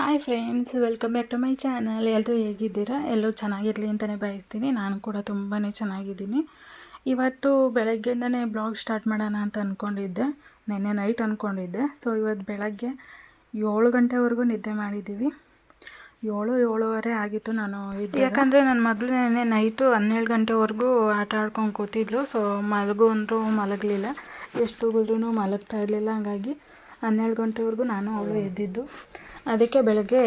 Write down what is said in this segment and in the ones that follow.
Hi friends welcome back to my channel ಎಲ್ಲರೂ ಹೇಗಿದ್ದೀರಾ? ಎಲ್ಲರೂ ಚೆನ್ನಾಗಿರಲಿ ಅಂತಲೇ ಬಯಸ್ತೀನಿ. ನಾನು ಕೂಡ ತುಂಬಾ ಚೆನ್ನಾಗಿದ್ದೀನಿ. ಇವತ್ತು ಬೆಳಗ್ಗೆಯಿಂದನೇ ಬ್ಲಾಗ್ ಸ್ಟಾರ್ಟ್ ಮಾಡೋಣ ಅಂತ ಅಂದ್ಕೊಂಡಿದ್ದೆ ನೆನ್ನೆ ನೈಟ್ ಅಂದ್ಕೊಂಡಿದ್ದೆ ಸೊ ಇವತ್ತು ಬೆಳಗ್ಗೆ ಏಳು ಗಂಟೆವರೆಗೂ ನಿದ್ದೆ ಮಾಡಿದ್ದೀವಿ. ಏಳು, ಏಳುವರೆ ಆಗಿತ್ತು ನಾನು ಇದು ಯಾಕಂದರೆ ನನ್ನ ಮೊದಲು ನೆನ್ನೆ ನೈಟು ಹನ್ನೆರಡು ಗಂಟೆವರೆಗೂ ಆಟ ಆಡ್ಕೊಂಡು ಕೂತಿದ್ಲು. ಸೊ ಮಲಗು ಅಂದರೂ ಮಲಗಲಿಲ್ಲ. ಎಷ್ಟು ಹೋಗಿದ್ರು ಮಲಗ್ತಾ ಇರಲಿಲ್ಲ. ಹಾಗಾಗಿ ಹನ್ನೆರಡು ಗಂಟೆವರೆಗೂ ನಾನು ಅವಳು ಎದ್ದಿದ್ದು. ಅದಕ್ಕೆ ಬೆಳಗ್ಗೆ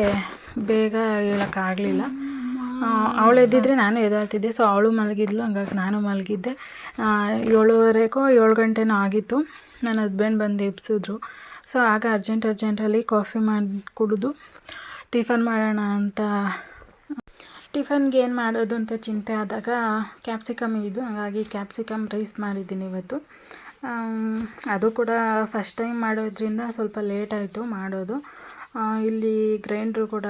ಬೇಗ ಹೇಳೋಕ್ಕಾಗಲಿಲ್ಲ. ಅವಳು ಎದ್ದಿದ್ರೆ ನಾನು ಎದ್ದಾಳ್ತಿದ್ದೆ ಸೊ ಅವಳು ಮಲಗಿದ್ಲು. ಹಂಗಾಗಿ ನಾನು ಮಲಗಿದ್ದೆ. ಏಳುವರೆಗೂ, ಏಳು ಗಂಟೆನೂ ಆಗಿತ್ತು. ನನ್ನ ಹಸ್ಬೆಂಡ್ ಬಂದು ಎಬ್ಸಿದ್ರು. ಸೊ ಆಗ ಅರ್ಜೆಂಟ್ ಅರ್ಜೆಂಟಲ್ಲಿ ಕಾಫಿ ಮಾಡಿ, ಕುಡಿದು ಟಿಫನ್ ಮಾಡೋಣ ಅಂತ, ಟಿಫನ್ಗೆ ಏನು ಮಾಡೋದು ಅಂತ ಚಿಂತೆ ಆದಾಗ ಕ್ಯಾಪ್ಸಿಕಮ್ ಇದು ಹಾಗಾಗಿ ಕ್ಯಾಪ್ಸಿಕಮ್ ರೈಸ್ ಮಾಡಿದ್ದೀನಿ ಇವತ್ತು. ಅದು ಕೂಡ ಫಸ್ಟ್ ಟೈಮ್ ಮಾಡೋದ್ರಿಂದ ಸ್ವಲ್ಪ ಲೇಟ್ ಆಯಿತು ಮಾಡೋದು. ಇಲ್ಲಿ ಗ್ರೈಂಡ್ರು ಕೂಡ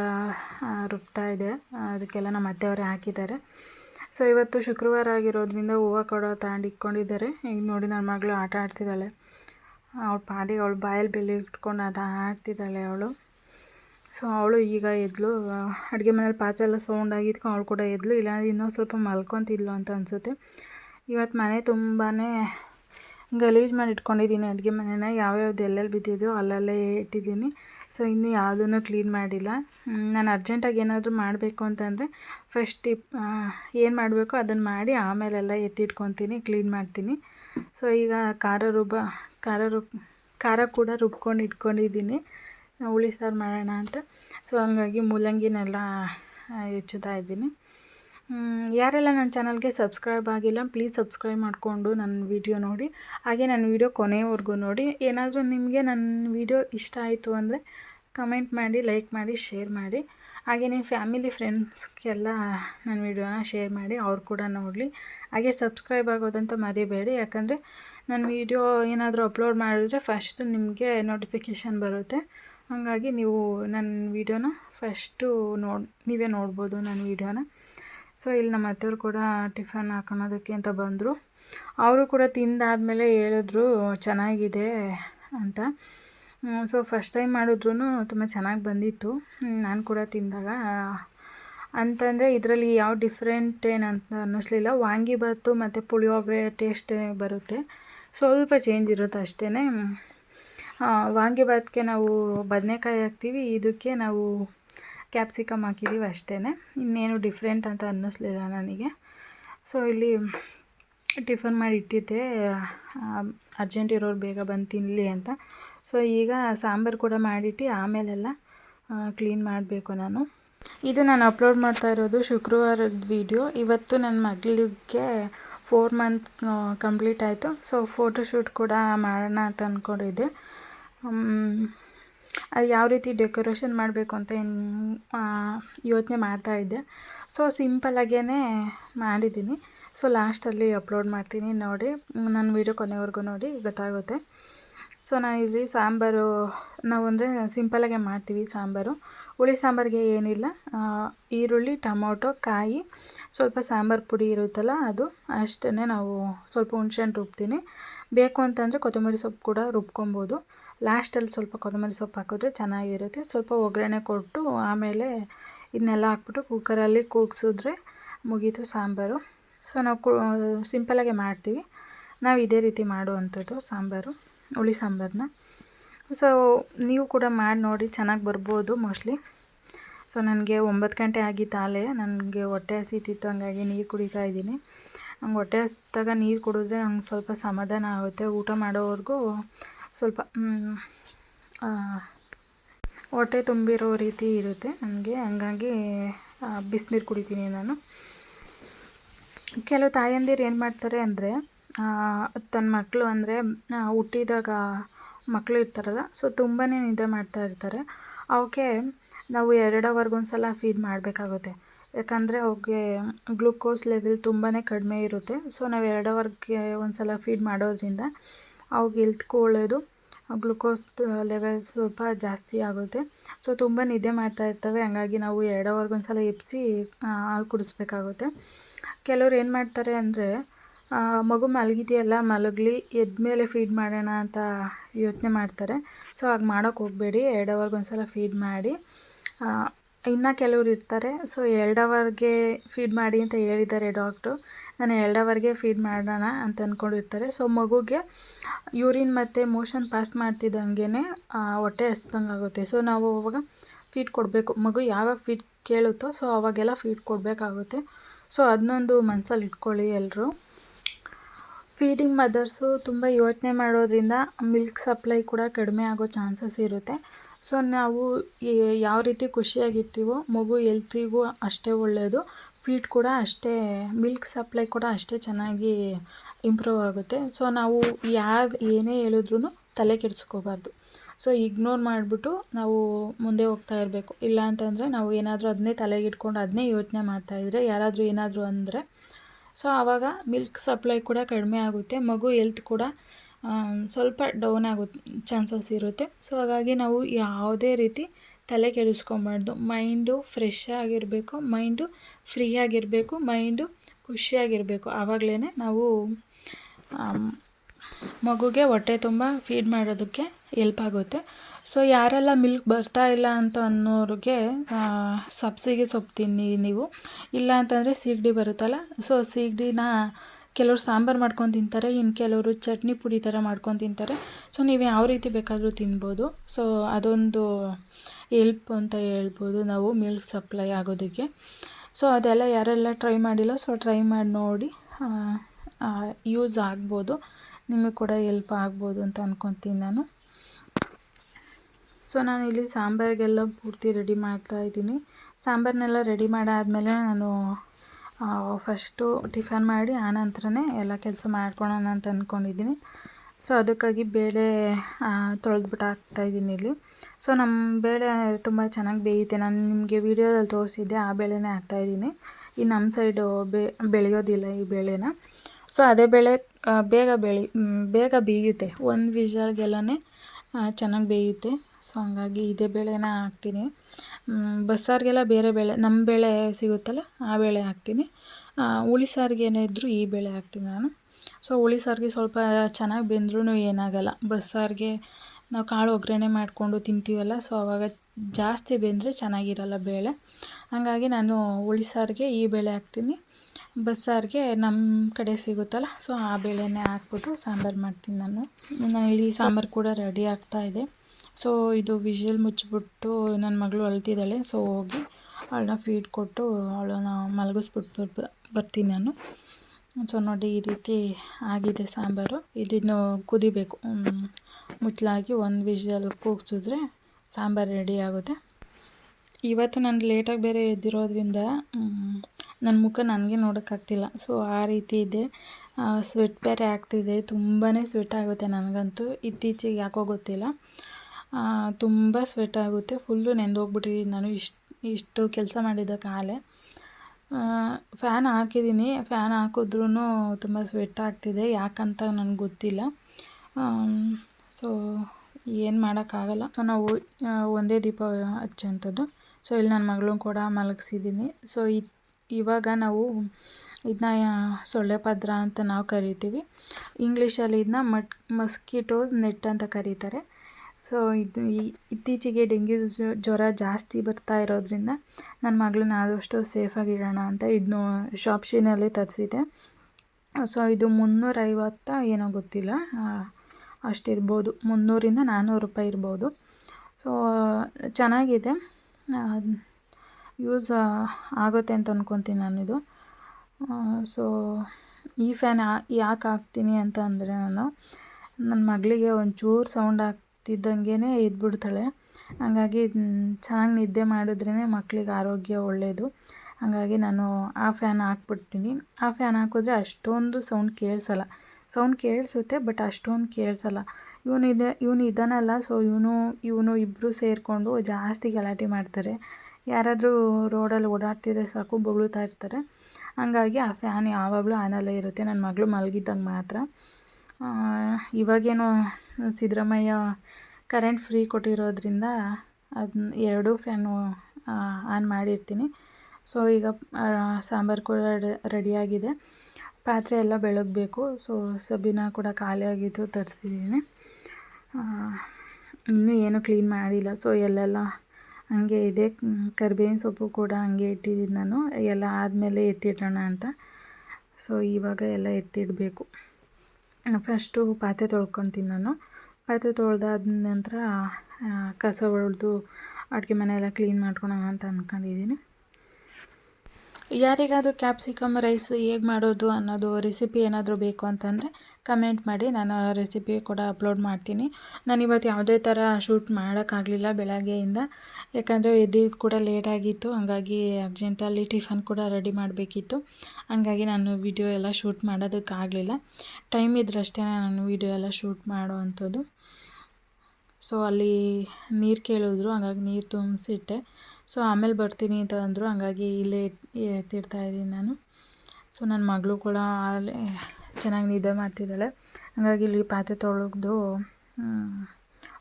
ರುಬ್ತಾ ಇದೆ. ಅದಕ್ಕೆಲ್ಲ ನಮ್ಮ ಅತ್ತೆಯವರೇ ಹಾಕಿದ್ದಾರೆ. ಸೊ ಇವತ್ತು ಶುಕ್ರವಾರ ಆಗಿರೋದ್ರಿಂದ ಹೂವು ಕೂಡ ತಗೊಂಡು ಇಟ್ಕೊಂಡಿದ್ದಾರೆ ಈಗ ನೋಡಿ ನನ್ನ ಮಗಳು ಆಟ ಆಡ್ತಿದ್ದಾಳೆ. ಅವಳ ಪಾಡಿ, ಅವಳು ಬಾಯಲ್ಲಿ ಬೆಲೆ ಇಟ್ಕೊಂಡು ಆಟ ಆಡ್ತಿದ್ದಾಳೆ ಅವಳು. ಸೊ ಅವಳು ಈಗ ಎದ್ಲು ಅಡುಗೆ ಮನೇಲಿ ಪಾತ್ರೆ ಎಲ್ಲ ಸೌಂಡ್ ಆಗಿದ್ಕೊ ಅವಳು ಕೂಡ ಎದ್ಲು. ಇಲ್ಲ ಇನ್ನೂ ಸ್ವಲ್ಪ ಮಲ್ಕೊತಿದ್ಲು ಅಂತ ಅನಿಸುತ್ತೆ. ಇವತ್ತು ಮನೆ ತುಂಬಾ ಗಲೀಜು ಮಾಡಿ ಇಟ್ಕೊಂಡಿದ್ದೀನಿ. ಅಡುಗೆ ಮನೇನ ಯಾವ್ಯಾವ್ದು ಎಲ್ಲೆಲ್ಲಿ ಬಿದ್ದಿದೆಯೋ ಅಲ್ಲಲ್ಲೇ ಇಟ್ಟಿದ್ದೀನಿ. ಸೊ, ಇನ್ನೂ ಯಾವುದೂ ಕ್ಲೀನ್ ಮಾಡಿಲ್ಲ. ನಾನು ಅರ್ಜೆಂಟಾಗಿ ಏನಾದರೂ ಮಾಡಬೇಕು ಅಂತಂದರೆ ಫಸ್ಟ್ ಏನು ಮಾಡಬೇಕು ಅದನ್ನು ಮಾಡಿ ಆಮೇಲೆಲ್ಲ ಎತ್ತಿಟ್ಕೊತೀನಿ ಕ್ಲೀನ್ ಮಾಡ್ತೀನಿ. ಸೊ, ಈಗ ಖಾರ ರುಬ್ಬ, ಖಾರ ರುಬ್, ಖಾರ ಕೂಡ ರುಬ್ಕೊಂಡು ಇಟ್ಕೊಂಡಿದ್ದೀನಿ. ಹುಳಿ ಸಾರು ಮಾಡೋಣ ಅಂತ. ಸೊ, ಹಂಗಾಗಿ ಮೂಲಂಗಿನೆಲ್ಲ ಹೆಚ್ಚುತ್ತಾ ಇದ್ದೀನಿ. ಯಾರೆಲ್ಲ ನನ್ನ ಚಾನಲ್ಗೆ ಸಬ್ಸ್ಕ್ರೈಬ್ ಆಗಿಲ್ಲ ಪ್ಲೀಸ್ ಸಬ್ಸ್ಕ್ರೈಬ್ ಮಾಡಿಕೊಂಡು ನನ್ನ ವಿಡಿಯೋ ನೋಡಿ. ಹಾಗೆ ನನ್ನ ವಿಡಿಯೋ ಕೊನೆಯವರೆಗೂ ನೋಡಿ. ಏನಾದರೂ ನಿಮಗೆ ನನ್ನ ವಿಡಿಯೋ ಇಷ್ಟ ಆಯಿತು ಅಂದರೆ ಕಮೆಂಟ್ ಮಾಡಿ ಲೈಕ್ ಮಾಡಿ ಶೇರ್ ಮಾಡಿ. ಹಾಗೆ ನಿಮ್ಮ ಫ್ಯಾಮಿಲಿ ಫ್ರೆಂಡ್ಸ್ಗೆಲ್ಲ ನನ್ನ ವಿಡಿಯೋನ ಶೇರ್ ಮಾಡಿ, ಅವ್ರು ಕೂಡ ನೋಡಲಿ. ಹಾಗೆ ಸಬ್ಸ್ಕ್ರೈಬ್ ಆಗೋದಂತ ಮರಿಬೇಡಿ. ಯಾಕಂದರೆ ನನ್ನ ವಿಡಿಯೋ ಏನಾದರೂ ಅಪ್ಲೋಡ್ ಮಾಡಿದ್ರೆ ಫಸ್ಟ್ ನಿಮಗೆ ನೋಟಿಫಿಕೇಷನ್ ಬರುತ್ತೆ. ಹಾಗಾಗಿ ನೀವು ನನ್ನ ವಿಡಿಯೋನ ಫಸ್ಟು ನೋಡಿ, ನೀವೇ ನೋಡ್ಬೋದು ನನ್ನ ವೀಡಿಯೋನ ಸೊ ಇಲ್ಲಿ ನಮ್ಮ ಅತ್ತೆಯವರು ಕೂಡ ಟಿಫನ್ ಹಾಕೊಳೋದಕ್ಕೆ ಅಂತ ಬಂದರು. ಅವರು ಕೂಡ ತಿಂದಾದಮೇಲೆ ಹೇಳಿದ್ರು, ಚೆನ್ನಾಗಿದೆ ಅಂತ. ಸೊ ಫಸ್ಟ್ ಟೈಮ್ ಮಾಡಿದ್ರೂ ತುಂಬ ಚೆನ್ನಾಗಿ ಬಂದಿತ್ತು. ನಾನು ಕೂಡ ತಿಂದಾಗ. ಅಂತಂದರೆ ಇದರಲ್ಲಿ ಯಾವ ಡಿಫ್ರೆಂಟ್ ಏನಂತ ಅನ್ನಿಸ್ಲಿಲ್ಲ. ವಾಂಗಿಬಾತು ಮತ್ತು ಪುಳಿಯೋಗರೆ ಟೇಸ್ಟೇ ಬರುತ್ತೆ. ಸ್ವಲ್ಪ ಚೇಂಜ್ ಇರುತ್ತೆ ಅಷ್ಟೇ ವಾಂಗಿಬಾತ್ಗೆ ನಾವು ಬದನೆಕಾಯಿ ಹಾಕ್ತೀವಿ. ಇದಕ್ಕೆ ನಾವು ಕ್ಯಾಪ್ಸಿಕಮ್ ಹಾಕಿದ್ದೀವಿ ಅಷ್ಟೇ ಇನ್ನೇನು ಡಿಫ್ರೆಂಟ್ ಅಂತ ಅನ್ನಿಸ್ಲಿಲ್ಲ ನನಗೆ. ಸೊ ಇಲ್ಲಿ ಟಿಫನ್ ಮಾಡಿ ಇಟ್ಟಿದ್ದೆ. ಅರ್ಜೆಂಟ್ ಇರೋರು ಬೇಗ ಬಂದು ತಿನ್ನಲಿ ಅಂತ. ಸೊ ಈಗ ಸಾಂಬಾರು ಕೂಡ ಮಾಡಿಟ್ಟು ಆಮೇಲೆಲ್ಲ ಕ್ಲೀನ್ ಮಾಡಬೇಕು ನಾನು. ಇದು ನಾನು ಅಪ್ಲೋಡ್ ಮಾಡ್ತಾ ಇರೋದು ಶುಕ್ರವಾರದ ವೀಡಿಯೋ ಇವತ್ತು ನನ್ನ ಮಗಳಿಗೆ ಫೋರ್ ಮಂತ್ ಕಂಪ್ಲೀಟ್ ಆಯಿತು. ಸೊ ಫೋಟೋಶೂಟ್ ಕೂಡ ಮಾಡೋಣ ಅಂತ ಅಂದ್ಕೊಂಡಿದ್ದೆ ಅದು ಯಾವ ರೀತಿ ಡೆಕೋರೇಷನ್ ಮಾಡಬೇಕು ಅಂತ ಏನು ಯೋಚನೆ ಮಾಡ್ತಾಯಿದ್ದೆ ಸೊ ಸಿಂಪಲಾಗೇ ಮಾಡಿದ್ದೀನಿ. ಸೊ ಲಾಸ್ಟಲ್ಲಿ ಅಪ್ಲೋಡ್ ಮಾಡ್ತೀನಿ ನೋಡಿ. ನನ್ನ ವೀಡಿಯೋ ಕೊನೆವರೆಗೂ ನೋಡಿ, ಗೊತ್ತಾಗುತ್ತೆ. ಸೊ ನಾನು ಇಲ್ಲಿ ಸಾಂಬಾರು, ನಾವು ಅಂದರೆ ಸಿಂಪಲಾಗೆ ಮಾಡ್ತೀವಿ ಸಾಂಬಾರು. ಹುಳಿ ಸಾಂಬಾರಿಗೆ ಏನಿಲ್ಲ. ಈರುಳ್ಳಿ, ಟೊಮೊಟೊ, ಕಾಯಿ, ಸ್ವಲ್ಪ ಸಾಂಬಾರು ಪುಡಿ ಇರುತ್ತಲ್ಲ ಅದು ಅಷ್ಟೇ ನಾವು ಸ್ವಲ್ಪ ಹುಣ್ಸೆಹಣ್ಣು ರುಬ್ತೀನಿ. ಬೇಕು ಅಂತಂದರೆ ಕೊತ್ತಂಬರಿ ಸೊಪ್ಪು ಕೂಡ ರುಬ್ಕೊಬೋದು. ಲಾಸ್ಟಲ್ಲಿ ಸ್ವಲ್ಪ ಕೊತ್ತಂಬರಿ ಸೊಪ್ಪು ಹಾಕಿದ್ರೆ ಚೆನ್ನಾಗಿರುತ್ತೆ. ಸ್ವಲ್ಪ ಒಗ್ಗರಣೆ ಕೊಟ್ಟು ಆಮೇಲೆ ಇದನ್ನೆಲ್ಲ ಹಾಕ್ಬಿಟ್ಟು ಕುಕ್ಕರಲ್ಲಿ ಕೂಗಿಸಿದ್ರೆ ಮುಗೀತು ಸಾಂಬಾರು. ಸೊ ನಾವು ಕು ಸಿಂಪಲಾಗೆ ಮಾಡ್ತೀವಿ. ನಾವು ಇದೇ ರೀತಿ ಮಾಡುವಂಥದ್ದು ಸಾಂಬಾರು, ಹುಳಿ ಸಾಂಬಾರನ್ನ ಸೊ ನೀವು ಕೂಡ ಮಾಡಿ ನೋಡಿ, ಚೆನ್ನಾಗಿ ಬರ್ಬೋದು ಮೋಸ್ಟ್ಲಿ ಸೊ ನನಗೆ ಒಂಬತ್ತು ಗಂಟೆ ಆಗಿತ್ತು ಆಲೆ ನನಗೆ ಹೊಟ್ಟೆ ಹಸಿತಿತ್ತು, ಹಂಗಾಗಿ ನೀರು ಕುಡಿತಾ ಇದ್ದೀನಿ. ಹಂಗೆ ಹೊಟ್ಟೆ ಹತ್ತಾಗ ನೀರು ಕುಡಿದ್ರೆ ನಂಗೆ ಸ್ವಲ್ಪ ಸಮಾಧಾನ ಆಗುತ್ತೆ. ಊಟ ಮಾಡೋವರೆಗೂ ಸ್ವಲ್ಪ ಹೊಟ್ಟೆ ತುಂಬಿರೋ ರೀತಿ ಇರುತ್ತೆ ನನಗೆ ಹಂಗಾಗಿ ಬಿಸಿನೀರು ಕುಡಿತೀನಿ ನಾನು. ಕೆಲವು ತಾಯಂದಿರು ಏನು ಮಾಡ್ತಾರೆ ಅಂದರೆ ತನ್ನ ಮಕ್ಕಳು ಅಂದರೆ ಹುಟ್ಟಿದಾಗ ಮಕ್ಕಳು ಇರ್ತಾರಲ್ಲ, ಸೊ ತುಂಬಾ ನಿದ್ದೆ ಮಾಡ್ತಾ ಇರ್ತಾರೆ. ಅವಕ್ಕೆ ನಾವು ಎರಡು ಅವರ್ಗೊಂದು ಸಲ ಫೀಡ್ ಮಾಡಬೇಕಾಗುತ್ತೆ. ಯಾಕಂದರೆ ಅವಕ್ಕೆ ಗ್ಲುಕೋಸ್ ಲೆವೆಲ್ ತುಂಬಾ ಕಡಿಮೆ ಇರುತ್ತೆ. ಸೊ ನಾವು ಎರಡು ಅವರ್ಗೆ ಒಂದು ಸಲ ಫೀಡ್ ಮಾಡೋದ್ರಿಂದ ಅವ್ಗೆ ಇಳ್ತ್ಕೊಳ್ಳೋದು ಗ್ಲುಕೋಸ್ ಲೆವೆಲ್ ಸ್ವಲ್ಪ ಜಾಸ್ತಿ ಆಗುತ್ತೆ. ಸೊ ತುಂಬ ನಿದ್ದೆ ಮಾಡ್ತಾ ಇರ್ತವೆ. ಹಂಗಾಗಿ ನಾವು ಎರಡು ಅವರ್ಗೆ ಒಂದು ಸಲ ಎಬ್ಬಿಸಿ ಹಾಲು ಕುಡಿಸ್ಬೇಕಾಗುತ್ತೆ. ಕೆಲವ್ರು ಏನು ಮಾಡ್ತಾರೆ ಅಂದರೆ ಮಗು ಮಲಗಿದೆಯಲ್ಲ, ಮಲಗಲಿ, ಎದ್ಮೇಲೆ ಫೀಡ್ ಮಾಡೋಣ ಅಂತ ಯೋಚನೆ ಮಾಡ್ತಾರೆ. ಸೊ ಹಾಗೆ ಮಾಡೋಕ್ಕೆ ಹೋಗಬೇಡಿ. ಎರಡು ಅವರ್ಗೆ ಒಂದು ಸಲ ಫೀಡ್ ಮಾಡಿ ಇನ್ನು ಕೆಲವ್ರು ಇರ್ತಾರೆ. ಸೊ ಎರಡು ಅವರ್ಗೆ ಫೀಡ್ ಮಾಡಿ ಅಂತ ಹೇಳಿದ್ದಾರೆ ಡಾಕ್ಟ್ರು ನಾನು ಎರಡು ಅವರ್ಗೆ ಫೀಡ್ ಮಾಡೋಣ ಅಂತ ಅಂದ್ಕೊಂಡಿರ್ತಾರೆ ಸೊ ಮಗುಗೆ ಯೂರಿನ್ ಮತ್ತು ಮೋಷನ್ ಪಾಸ್ ಮಾಡ್ತಿದ್ದಂಗೆ ಹೊಟ್ಟೆ ಹಸ್ದಂಗೆ ಆಗುತ್ತೆ. ಸೊ ನಾವು ಅವಾಗ ಫೀಡ್ ಕೊಡಬೇಕು. ಮಗು ಯಾವಾಗ ಫೀಡ್ ಕೇಳುತ್ತೋ ಸೊ ಅವಾಗೆಲ್ಲ ಫೀಡ್ ಕೊಡಬೇಕಾಗುತ್ತೆ. ಸೊ ಅದನ್ನೊಂದು ಮನಸ್ಸಲ್ಲಿ ಇಟ್ಕೊಳ್ಳಿ ಎಲ್ಲರೂ ಫೀಡಿಂಗ್ ಮದರ್ಸು ತುಂಬ ಯೋಚನೆ ಮಾಡೋದ್ರಿಂದ ಮಿಲ್ಕ್ ಸಪ್ಲೈ ಕೂಡ ಕಡಿಮೆ ಆಗೋ ಚಾನ್ಸಸ್ ಇರುತ್ತೆ. ಸೊ, ನಾವು ಯಾವ ರೀತಿ ಖುಷಿಯಾಗಿರ್ತೀವೋ, ಮಗು ಎಲ್ತಿಗೂ ಅಷ್ಟೇ ಒಳ್ಳೆಯದು ಫೀಡ್ ಕೂಡ ಅಷ್ಟೇ, ಮಿಲ್ಕ್ ಸಪ್ಲೈ ಕೂಡ ಅಷ್ಟೇ ಚೆನ್ನಾಗಿ ಇಂಪ್ರೂವ್ ಆಗುತ್ತೆ. ಸೊ, ನಾವು ಯಾರು ಏನೇ ಹೇಳಿದ್ರೂ ತಲೆ ಕೆಡಿಸ್ಕೋಬಾರ್ದು. ಸೊ, ಇಗ್ನೋರ್ ಮಾಡಿಬಿಟ್ಟು ನಾವು ಮುಂದೆ ಹೋಗ್ತಾ ಇರಬೇಕು. ಇಲ್ಲ ಅಂತಂದರೆ ನಾವು ಏನಾದರೂ ಅದನ್ನೇ ತಲೆಗಿಟ್ಕೊಂಡು ಅದನ್ನೇ ಯೋಚನೆ ಮಾಡ್ತಾಯಿದ್ರೆ ಯಾರಾದರೂ ಏನಾದರೂ ಅಂದರೆ ಸೊ, ಆವಾಗ ಮಿಲ್ಕ್ ಸಪ್ಲೈ ಕೂಡ ಕಡಿಮೆ ಆಗುತ್ತೆ. ಮಗು ಎಲ್ತ್ ಕೂಡ ಸ್ವಲ್ಪ ಡೌನ್ ಆಗೋ, ಚಾನ್ಸಸ್ ಇರುತ್ತೆ. ಸೊ, ಹಾಗಾಗಿ ನಾವು ಯಾವುದೇ ರೀತಿ ತಲೆ ಕೆಡಿಸ್ಕೊಬಾರ್ದು. ಮೈಂಡು ಫ್ರೆಶ್ ಆಗಿರಬೇಕು, ಮೈಂಡು ಫ್ರೀ ಆಗಿರಬೇಕು, ಮೈಂಡು ಖುಷಿಯಾಗಿರಬೇಕು ಆವಾಗಲೇ ನಾವು ಮಗುಗೆ ಹೊಟ್ಟೆ ತುಂಬ ಫೀಡ್ ಮಾಡೋದಕ್ಕೆ ಎಲ್ಪ್ ಆಗುತ್ತೆ. ಸೊ ಯಾರೆಲ್ಲ ಮಿಲ್ಕ್ ಬರ್ತಾ ಇಲ್ಲ ಅಂತ ಅನ್ನೋರಿಗೆ ಸಬ್ಸಿಗೆ ಸೊಪ್ಪು ತಿನ್ನಿ ನೀವು. ಇಲ್ಲ ಅಂತಂದರೆ ಸೀಗಡಿ ಬರುತ್ತಲ್ಲ. ಸೊ ಸೀಗಡಿನ ಕೆಲವರು ಸಾಂಬಾರು ಮಾಡ್ಕೊಂಡು ತಿಂತಾರೆ ಇನ್ನು ಕೆಲವರು ಚಟ್ನಿ ಪುಡಿ ಥರ ಮಾಡ್ಕೊಂಡು ತಿಂತಾರೆ. ಸೊ ನೀವು ಯಾವ ರೀತಿ ಬೇಕಾದರೂ ತಿನ್ಬೋದು. ಸೊ ಅದೊಂದು ಎಲ್ಪ್ ಅಂತ ಹೇಳ್ಬೋದು ನಾವು ಮಿಲ್ಕ್ ಸಪ್ಲೈ ಆಗೋದಕ್ಕೆ. ಸೊ ಅದೆಲ್ಲ ಯಾರೆಲ್ಲ ಟ್ರೈ ಮಾಡಿಲ್ಲ ಸೊ ಟ್ರೈ ಮಾಡಿ ನೋಡಿ ಯೂಸ್ ಆಗ್ಬೋದು. ನಿಮಗೆ ಕೂಡ ಎಲ್ಪ್ ಆಗ್ಬೋದು ಅಂತ ಅಂದ್ಕೊತೀನಿ ನಾನು. ಸೊ, ನಾನು ಇಲ್ಲಿ ಸಾಂಬಾರಿಗೆಲ್ಲ ಪೂರ್ತಿ ರೆಡಿ ಮಾಡ್ತಾ ಇದ್ದೀನಿ. ಸಾಂಬಾರನ್ನೆಲ್ಲ ರೆಡಿ ಮಾಡಾದಮೇಲೆ ನಾನು ಫಸ್ಟು ಟಿಫನ್ ಮಾಡಿ, ಆನಂತರನೇ ಎಲ್ಲ ಕೆಲಸ ಮಾಡ್ಕೊಳೋಣ ಅಂತ ಅಂದ್ಕೊಂಡಿದ್ದೀನಿ ಸೊ, ಅದಕ್ಕಾಗಿ ಬೇಳೆ ತೊಳೆದ್ಬಿಟ್ಟು ಹಾಕ್ತಾಯಿದ್ದೀನಿ ಇಲ್ಲಿ. ಸೊ ನಮ್ಮ ಬೇಳೆ ತುಂಬ ಚೆನ್ನಾಗಿ ಬೇಯುತ್ತೆ. ನಾನು ನಿಮಗೆ ವೀಡಿಯೋದಲ್ಲಿ ತೋರಿಸಿದ್ದೆ, ಆ ಬೇಳೆನೇ ಹಾಕ್ತಾಯಿದ್ದೀನಿ ಈ ನಮ್ಮ ಸೈಡು ಬೇ, ಬೆಳೆಯೋದಿಲ್ಲ ಈ ಬೇಳೆನ. ಸೊ, ಅದೇ ಬೇಳೆ ಬೇಗ ಬೆಳಿ, ಬೇಗ ಬೇಯುತ್ತೆ. ಒಂದು ವಿಷಲ್ಗೆಲ್ಲನೇ ಚೆನ್ನಾಗಿ ಬೇಯುತ್ತೆ. ಸೊ ಹಂಗಾಗಿ ಇದೇ ಬೇಳೆನ ಹಾಕ್ತೀನಿ. ಬಸ್ಸಾರಿಗೆಲ್ಲ ಬೇರೆ ಬೇಳೆ ನಮ್ಮ ಬೇಳೆ ಸಿಗುತ್ತಲ್ಲ ಆ ಬೇಳೆ ಹಾಕ್ತೀನಿ. ಹುಳಿ ಸಾರಿಗೆ ಏನೇ ಇದ್ದರೂ ಈ ಬೇಳೆ ಹಾಕ್ತೀನಿ ನಾನು. ಸೊ ಹುಳಿ ಸಾರಿಗೆ ಸ್ವಲ್ಪ ಚೆನ್ನಾಗಿ ಬೆಂದ್ರೂ ಏನಾಗಲ್ಲ. ಬಸ್ಸಾರಿಗೆ ನಾವು ಕಾಳು ಒಗ್ಗರಣೆ ಮಾಡಿಕೊಂಡು ತಿಂತೀವಲ್ಲ ಸೊ ಅವಾಗ ಜಾಸ್ತಿ ಬೆಂದರೆ ಚೆನ್ನಾಗಿರಲ್ಲ ಬೇಳೆ. ಹಾಗಾಗಿ ನಾನು ಹುಳಿ ಸಾರಿಗೆ ಈ ಬೇಳೆ ಹಾಕ್ತೀನಿ. ಬಸ್ಸಾರಿಗೆ ನಮ್ಮ ಕಡೆ ಸಿಗುತ್ತಲ್ಲ ಸೊ ಆ ಬೇಳೆನೇ ಹಾಕ್ಬಿಟ್ಟು ಸಾಂಬಾರು ಮಾಡ್ತೀನಿ ನಾನು. ನಾನು ಇಲ್ಲಿ ಸಾಂಬಾರು ಕೂಡ ರೆಡಿ ಆಗ್ತಾ ಇದೆ. ಸೊ ಇದು ವಿಷಲ್ ಮುಚ್ಚಿಬಿಟ್ಟು ನನ್ನ ಮಗಳು ಅಳ್ತಿದ್ದಾಳೆ. ಸೊ ಹೋಗಿ ಅವಳನ್ನ ಫೀಡ್ ಕೊಟ್ಟು ಅವಳನ್ನ ಮಲಗಿಸ್ಬಿಟ್ಟು ಬರ್ತೀನಿ ನಾನು. ಸೊ ನೋಡಿ ಈ ರೀತಿ ಆಗಿದೆ ಸಾಂಬಾರು. ಇದನ್ನು ಕುದಿಬೇಕು. ಮುಚ್ಚಲಾಗಿ ಒಂದು ವಿಷಲ್ ಕೂಗ್ಸಿದ್ರೆ ಸಾಂಬಾರು ರೆಡಿ ಆಗುತ್ತೆ. ಇವತ್ತು ನಾನು ಲೇಟಾಗಿ ಬೇರೆ ಎದ್ದಿರೋದ್ರಿಂದ ನನ್ನ ಮುಖ ನನಗೆ ನೋಡೋಕ್ಕಾಗ್ತಿಲ್ಲ. ಸೊ ಆ ರೀತಿ ಇದೆ. ಸ್ವೆಟ್ ಬೇರೆ ಆಗ್ತಿದೆ. ತುಂಬಾ ಸ್ವೆಟ್ ಆಗುತ್ತೆ ನನಗಂತೂ. ಇತ್ತೀಚೆಗೆ ಯಾಕೋ ಗೊತ್ತಿಲ್ಲ. ತುಂಬ ಸ್ವೆಟ್ ಆಗುತ್ತೆ. ಫುಲ್ಲು ನೆಂದೋಗ್ಬಿಟ್ಟಿದ್ದೀನಿ ನಾನು. ಇಷ್ಟು ಇಷ್ಟು ಕೆಲಸ ಮಾಡಿದ ಕಾಲೇ. ಫ್ಯಾನ್ ಹಾಕಿದ್ದೀನಿ ಫ್ಯಾನ್ ಹಾಕಿದ್ರೂ ತುಂಬ ಸ್ವೆಟ್ ಆಗ್ತಿದೆ. ಯಾಕಂತ ನನಗೆ ಗೊತ್ತಿಲ್ಲ. ಸೊ ಏನು ಮಾಡೋಕ್ಕಾಗಲ್ಲ. ಸೊ ನಾವು ಒಂದೇ ದೀಪ ಹಚ್ಚೋಂಥದ್ದು ಸೊ ಇಲ್ಲಿ ನನ್ನ ಮಗಳನ್ನ ಕೂಡ ಮಲಗಿಸಿದ್ದೀನಿ ಸೊ ಇವಾಗ ನಾವು ಇದನ್ನ ಸೊಳ್ಳೆ ಪದ್ರ ಅಂತ ನಾವು ಕರಿತೀವಿ. ಇಂಗ್ಲೀಷಲ್ಲಿ ಇದನ್ನ ಮಟ್ ಮಸ್ಕಿಟೋಸ್ ನೆಟ್ ಅಂತ ಕರೀತಾರೆ. ಸೊ ಇದು ಈ ಇತ್ತೀಚೆಗೆ ಡೆಂಗ್ಯೂ ಜ್ವರ ಜಾಸ್ತಿ ಬರ್ತಾ ಇರೋದ್ರಿಂದ ನನ್ನ ಮಗಳನ್ನ ಆದಷ್ಟು ಸೇಫಾಗಿಡೋಣ ಅಂತ ಇದನ್ನು ಶಾಪ್ಶಿನಲ್ಲಿ ತರಿಸಿದೆ ಸೊ ಇದು ಮುನ್ನೂರೈವತ್ತ ಏನೋ ಗೊತ್ತಿಲ್ಲ. ಅಷ್ಟಿರ್ಬೋದು. ಮುನ್ನೂರಿಂದ ನಾನ್ನೂರು ರೂಪಾಯಿ ಇರ್ಬೋದು. ಸೊ ಚೆನ್ನಾಗಿದೆ. ಯೂಸ್ ಆಗುತ್ತೆ ಅಂತ ಅಂದ್ಕೊತೀನಿ ನಾನಿದು. ಸೊ ಈ ಫ್ಯಾನ್ ಯಾಕೆ ಹಾಕ್ತೀನಿ ಅಂತ ಅಂದರೆ ನಾನು ನನ್ನ ಮಗಳಿಗೆ ಒಂಚೂರು ಸೌಂಡ್ ಹಾಕಿ ತಿದ್ದಂಗೆ ಎದ್ಬಿಡ್ತಾಳೆ ಹಾಗಾಗಿ ಚೆನ್ನಾಗಿ ನಿದ್ದೆ ಮಾಡಿದ್ರೇ ಮಕ್ಳಿಗೆ ಆರೋಗ್ಯ ಒಳ್ಳೆಯದು ಹಾಗಾಗಿ ನಾನು ಆ ಫ್ಯಾನ್ ಹಾಕ್ಬಿಡ್ತೀನಿ. ಆ ಫ್ಯಾನ್ ಹಾಕಿದ್ರೆ ಅಷ್ಟೊಂದು ಸೌಂಡ್ ಕೇಳಿಸಲ್ಲ. ಸೌಂಡ್ ಕೇಳಿಸುತ್ತೆ, ಬಟ್ ಅಷ್ಟೊಂದು ಕೇಳಿಸಲ್ಲ. ಇವನು ಇದೆ, ಇವನು ಇದ್ದಾನಲ್ಲ ಸೊ ಇವನು ಇವನು ಇಬ್ಬರು ಸೇರಿಕೊಂಡು ಜಾಸ್ತಿ ಗಲಾಟೆ ಮಾಡ್ತಾರೆ. ಯಾರಾದರೂ ರೋಡಲ್ಲಿ ಓಡಾಡ್ತಿದ್ರೆ ಸಾಕು, ಬೊಗಳುತ್ತಾ ಇರ್ತಾರೆ. ಹಾಗಾಗಿ ಆ ಫ್ಯಾನ್ ಯಾವಾಗಲೂ ಆನಲ್ಲೇ ಇರುತ್ತೆ. ನನ್ನ ಮಗಳು ಮಲಗಿದ್ದಾಗ ಮಾತ್ರ. ಇವಾಗೇನೋ ಸಿದ್ದರಾಮಯ್ಯ ಕರೆಂಟ್ ಫ್ರೀ ಕೊಟ್ಟಿರೋದ್ರಿಂದ ಅದನ್ನ ಎರಡೂ ಫ್ಯಾನು ಆನ್ ಮಾಡಿರ್ತೀನಿ. ಸೊ ಈಗ ಸಾಂಬಾರು ಕೂಡ ರೆಡಿಯಾಗಿದೆ. ಪಾತ್ರೆ ಎಲ್ಲ ಬೆಳಗಬೇಕು. ಸೊ ಸಬ್ಬಿನ ಕೂಡ ಖಾಲಿಯಾಗಿದ್ದು ತರಿಸಿದ್ದೀನಿ. ಇನ್ನೂ ಏನೂ ಕ್ಲೀನ್ ಮಾಡಿಲ್ಲ. ಸೊ ಎಲ್ಲೆಲ್ಲ ಹಂಗೆ ಇದೆ. ಕರಿಬೇವಿನ ಸೊಪ್ಪು ಕೂಡ ಹಂಗೆ ಇಟ್ಟಿದ್ದೀನಿ ನಾನು. ಎಲ್ಲ ಆದಮೇಲೆ ಎತ್ತಿಡೋಣ ಅಂತ. ಸೊ ಇವಾಗ ಎಲ್ಲ ಎತ್ತಿಡಬೇಕು. ಫಸ್ಟು ಪಾತ್ರೆ ತೊಳ್ಕೊತೀನಿ ನಾನು. ಪಾತ್ರೆ ತೊಳೆದಾದ ನಂತರ ಕಸ ಹೊಡೆದು ಅಡುಗೆ ಮನೆಯೆಲ್ಲ ಕ್ಲೀನ್ ಮಾಡ್ಕೊಳೋಣ ಅಂತ ಅಂದ್ಕೊಂಡಿದ್ದೀನಿ ಯಾರಿಗಾದರೂ ಕ್ಯಾಪ್ಸಿಕಮ್ ರೈಸ್ ಹೇಗೆ ಮಾಡೋದು ಅನ್ನೋದು ರೆಸಿಪಿ ಏನಾದರೂ ಬೇಕು ಅಂತಂದರೆ ಕಮೆಂಟ್ ಮಾಡಿ, ನಾನು ರೆಸಿಪಿ ಕೂಡ ಅಪ್ಲೋಡ್ ಮಾಡ್ತೀನಿ. ನಾನು ಇವತ್ತು ಯಾವುದೇ ಥರ ಶೂಟ್ ಮಾಡೋಕ್ಕಾಗಲಿಲ್ಲ ಬೆಳಗ್ಗೆಯಿಂದ. ಯಾಕಂದರೆ ಎದ್ದಿದ್ದು ಕೂಡ ಲೇಟಾಗಿತ್ತು ಹಾಗಾಗಿ ಅರ್ಜೆಂಟಲ್ಲಿ ಟಿಫನ್ ಕೂಡ ರೆಡಿ ಮಾಡಬೇಕಿತ್ತು. ಹಾಗಾಗಿ ನಾನು ವಿಡಿಯೋ ಎಲ್ಲ ಶೂಟ್ ಮಾಡೋದಕ್ಕಾಗಲಿಲ್ಲ. ಟೈಮ್ ಇದ್ರಷ್ಟೇ ನಾನು ವಿಡಿಯೋ ಎಲ್ಲ ಶೂಟ್ ಮಾಡೋ ಅಂಥದ್ದು. ಸೊ ಅಲ್ಲಿ ನೀರು ಕೇಳಿದ್ರು, ಹಾಗಾಗಿ ನೀರು ತುಂಬಿಸಿಟ್ಟೆ. ಸೊ ಆಮೇಲೆ ಬರ್ತೀನಿ ಅಂತ ಅಂದರು. ಹಂಗಾಗಿ ಇಲ್ಲೇ ಎತ್ತಿಡ್ತಾ ಇದ್ದೀನಿ ನಾನು. ಸೊ ನನ್ನ ಮಗಳು ಕೂಡ ಅಲ್ಲಿ ಚೆನ್ನಾಗಿ ನಿದ್ದೆ ಮಾಡ್ತಿದ್ದಾಳೆ. ಹಾಗಾಗಿ ಇಲ್ಲಿ ಪಾತ್ರೆ ತೊಳೆದು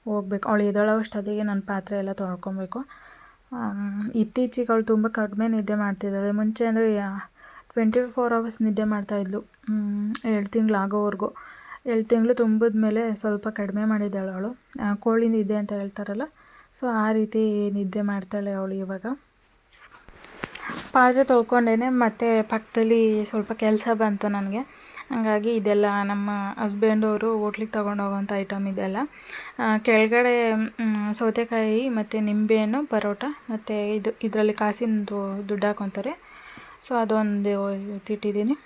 ಹೋಗ್ಬೇಕು. ಅವಳು ಅಷ್ಟೊತ್ತಿಗೆ ನನ್ನ ಪಾತ್ರೆ ಎಲ್ಲ ತೊಳ್ಕೊಬೇಕು. ಇತ್ತೀಚೆಗೆ ಅವಳು ತುಂಬ ಕಡಿಮೆ ನಿದ್ದೆ ಮಾಡ್ತಿದ್ದಾಳೆ. ಮುಂಚೆ ಅಂದರೆ ಟ್ವೆಂಟಿ ಫೋರ್ ಅವರ್ಸ್ ನಿದ್ದೆ ಮಾಡ್ತಾಯಿದ್ಲು ಎರಡು ತಿಂಗಳು ಆಗೋವರೆಗೂ. ಎರಡು ತಿಂಗಳು ತುಂಬಿದ ಮೇಲೆ ಸ್ವಲ್ಪ ಕಡಿಮೆ ಮಾಡಿದ್ದಾಳು ಅವಳು. ಕೋಳಿ ನಿದ್ದೆ ಅಂತ ಹೇಳ್ತಾರಲ್ಲ ಸೊ, ಆ ರೀತಿ ನಿದ್ದೆ ಮಾಡ್ತಾಳೆ ಅವಳು ಇವಾಗ. ಪಾತ್ರೆ ತೊಳ್ಕೊಂಡೇನೆ ಮತ್ತು ಪಕ್ಕದಲ್ಲಿ ಸ್ವಲ್ಪ ಕೆಲಸ ಬಂತು ನನಗೆ. ಹಾಗಾಗಿ ಇದೆಲ್ಲ ನಮ್ಮ ಹಸ್ಬೆಂಡವರು ಹೋಟ್ಲಿಗೆ ತೊಗೊಂಡು ಹೋಗೋಂಥ ಐಟಮ್ ಇದೆಲ್ಲ ಕೆಳಗಡೆ ಸೌತೆಕಾಯಿ ಮತ್ತು ನಿಂಬೆಹಣ್ಣು, ಪರೋಟ ಮತ್ತು ಇದು, ಇದರಲ್ಲಿ ಕಾಸಿನದು ದುಡ್ಡು ಹಾಕೊತಾರೆ. ಸೊ, ಅದೊಂದು ಎತ್ತಿಟ್ಟಿದ್ದೀನಿ